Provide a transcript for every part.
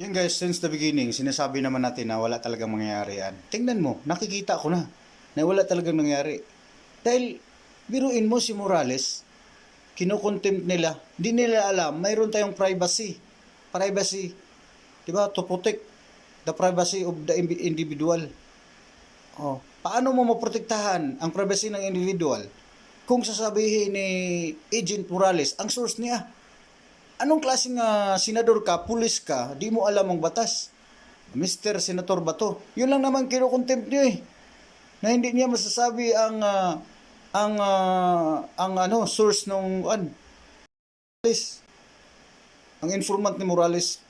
Yun guys, since the beginning, sinasabi naman natin na wala talagang mangyayari yan. Tingnan mo, nakikita ko na na wala talagang nangyari. Dahil, biruin mo si Morales, kinukontempt nila, hindi nila alam, mayroon tayong privacy. Privacy, di ba, to protect the privacy of the individual. Oh, paano mo maprotektahan ang privacy ng individual kung sasabihin ni Agent Morales, ang source niya, Anong klaseng ah, senador ka, pulis ka, di mo alam ang batas? Mr. Senator Bato. Yun lang naman kinukontempt niyo eh. Na hindi niya masasabi ang ah, ang ah, ang ano source nung an Morales. Ang informant ni Morales.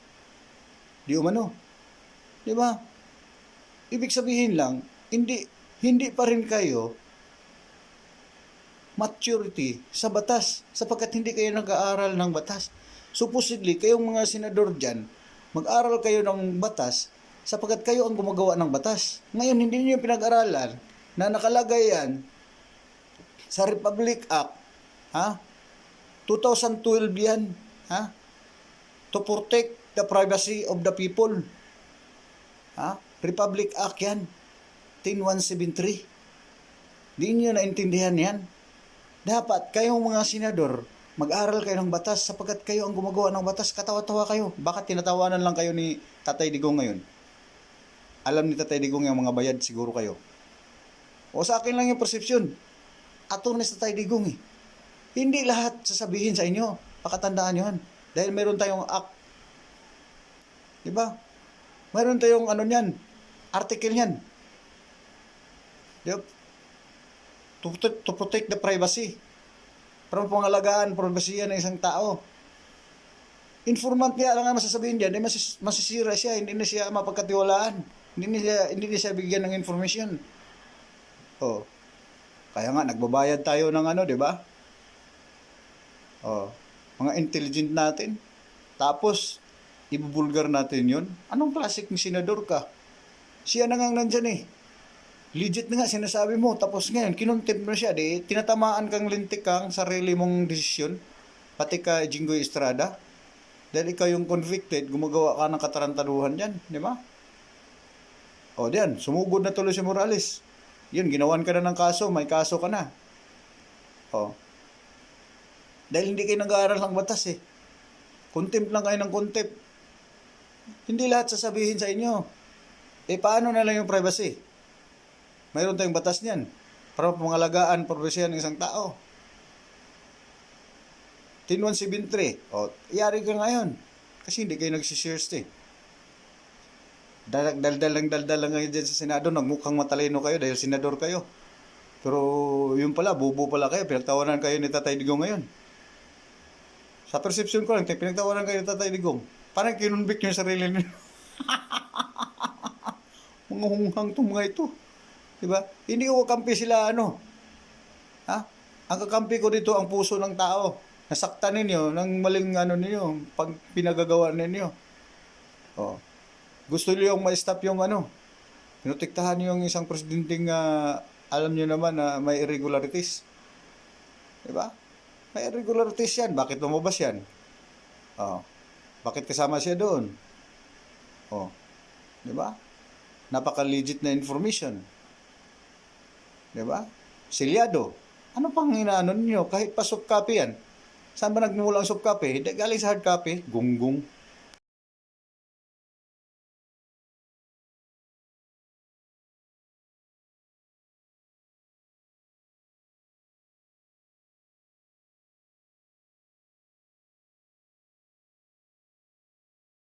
Di umano. Di ba? Ibig sabihin lang, hindi hindi pa rin kayo maturity sa batas sapagkat hindi kayo nag-aaral ng batas. Supposedly, kayong mga senador dyan, mag-aral kayo ng batas sapagkat kayo ang gumagawa ng batas. Ngayon, hindi niyo pinag-aralan na nakalagay yan sa Republic Act, ha? 2012 yan, ha? To protect the privacy of the people. Ha? Republic Act yan. 10173. Di niyo naintindihan yan. Dapat kayong mga senador, mag-aral kayo ng batas sapagkat kayo ang gumagawa ng batas. Katawa-tawa kayo. Bakit tinatawanan lang kayo ni Tatay Digong ngayon? Alam ni Tatay Digong yung mga bayad siguro kayo. O sa akin lang yung persepsyon. Attorney sa Tatay Digong eh. Hindi lahat sasabihin sa inyo. Pakatandaan yun. Dahil meron tayong act. Di ba? Meron tayong ano niyan. Article niyan. Di ba? to, to, to protect the privacy. Para pangalagaan privacy ng isang tao. Informant niya lang ang masasabihin diyan, eh, masis, masisira siya, hindi na siya mapagkatiwalaan. Hindi na siya, hindi na siya bigyan ng information. Oh. Kaya nga nagbabayad tayo ng ano, 'di ba? Oh. Mga intelligent natin. Tapos ibubulgar natin 'yon. Anong klasik ng senador ka? Siya na nga nandyan eh legit na nga sinasabi mo. Tapos ngayon kinontempt mo siya di? Tinatamaan kang lintik kang sarili mong desisyon pati ka Jinggoy Estrada. Dahil ikaw yung convicted gumagawa ka ng katarantaduhan dyan di ba? O diyan sumugod na tuloy si Morales. Yun ginawan ka na ng kaso may kaso ka na. O. Dahil hindi kayo nag-aaral ng batas eh. Contempt lang kayo ng contempt. Hindi lahat sasabihin sa inyo. Eh paano na lang yung privacy mayroon tayong batas niyan para pangalagaan probinsya ng isang tao. 10173. O, yari ka ngayon. Kasi hindi kayo nagsishares eh. Daldal lang daldal lang ngayon dyan sa Senado. Nagmukhang matalino kayo dahil senador kayo. Pero yun pala, bubo pala kayo. Pinagtawanan kayo ni Tatay Digong ngayon. Sa perception ko lang, pinagtawanan kayo ni Tatay Digong. Parang kinunbik yung sarili nyo. mga hunghang to mga ito. Diba? Hindi ko kakampi sila ano. Ha? Ang kakampi ko dito ang puso ng tao. Nasaktan ninyo ng maling ano ninyo, pag pinagagawa ninyo. Oh. Gusto niyo yung ma-stop yung ano. Pinotektahan niyo yung isang presidenteng ah, alam niyo naman na may irregularities. Diba? May irregularities yan. Bakit lumabas yan? Oh. Bakit kasama siya doon? Oh. Diba? Napaka-legit na information. Di ba? Silyado. Ano pang inaano ninyo? Kahit pa soft copy yan. Saan ba nagmula ang soft copy? Hindi galing sa hard copy. Gunggong.